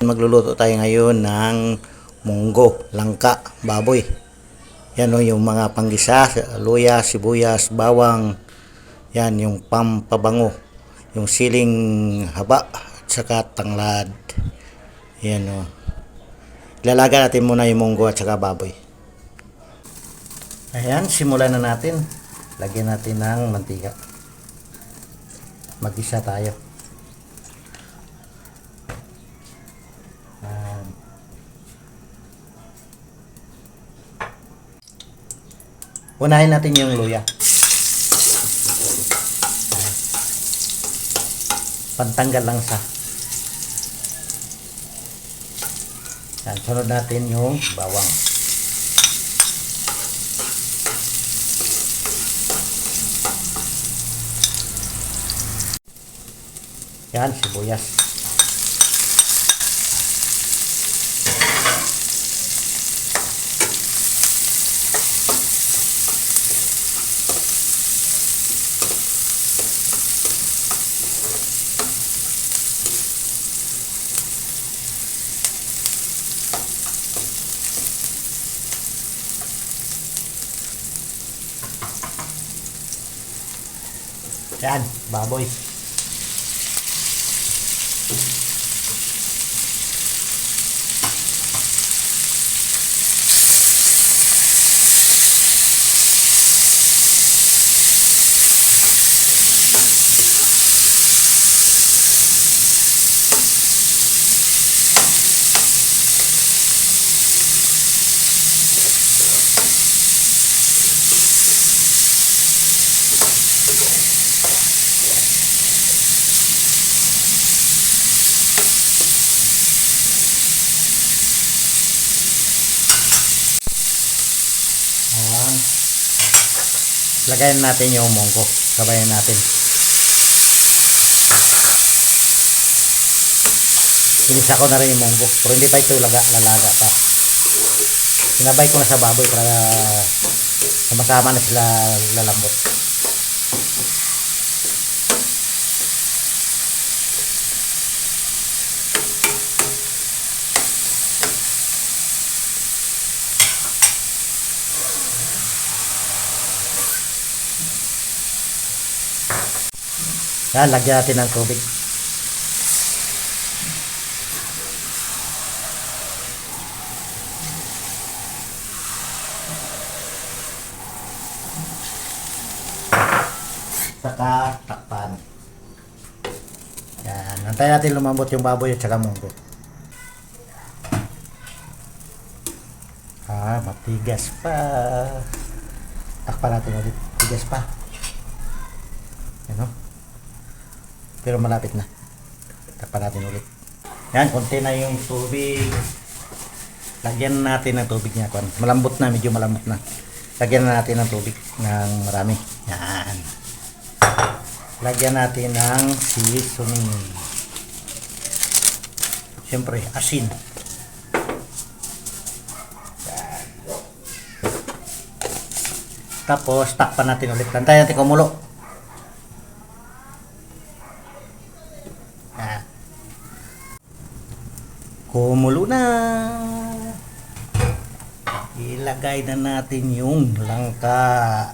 magluluto tayo ngayon ng munggo, langka, baboy. Yan o yung mga panggisa, luya, sibuyas, bawang. Yan yung pampabango. Yung siling haba at saka tanglad. Yan o. Ilalaga natin muna yung munggo at saka baboy. Ayan, simulan na natin. Lagyan natin ng mantika. Mag-isa tayo. Unahin natin yung luya. Pantanggal lang sa. Yan, sunod natin yung bawang. Yan, sibuyas. Yan, baboy. Ayan. Lagayin natin yung munggo. Sabayan natin. Inisa ko na rin yung munggo. Pero hindi pa ito laga, lalaga pa. Sinabay ko na sa baboy para sama-sama na sila lalambot. Yan, lagyan natin ng tubig. Saka takpan. Yan, antayin natin lumambot yung baboy at saka munggo. Ah, matigas pa. Takpan natin ulit. Tigas pa. Yan o. Pero malapit na. Takpan natin ulit. Yan, konti na yung tubig. Lagyan natin ng tubig niya. Kwan. Malambot na, medyo malambot na. Lagyan na natin ng tubig ng marami. Yan. Lagyan natin ng seasoning. Siyempre, asin. Tapos, takpan natin ulit. Tantayan natin kumulo. Kumulo na. Ilagay na natin yung langka.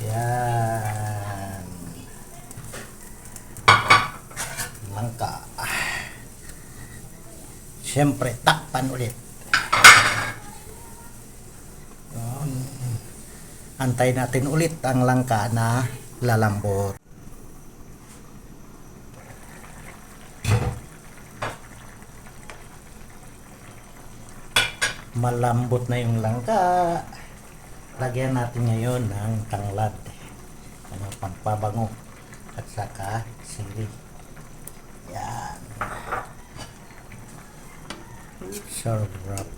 Yan. Langka. Siyempre, takpan ulit. Yan. Antay natin ulit ang langka na lalambot. Malambot na yung langka. Lagyan natin ngayon ng tanglad. Ano, pampabango. At saka sili. Yan. Sarap.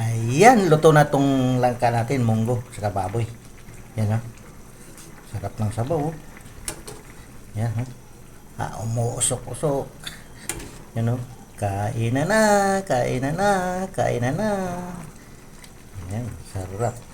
Ayan, luto na tong langka natin, munggo, saka baboy. Yan o. Sarap ng sabaw. oh. Yan o. Ah, umuusok-usok. Yan o. Kain na na, kain na na, kain na na. Yan, sarap.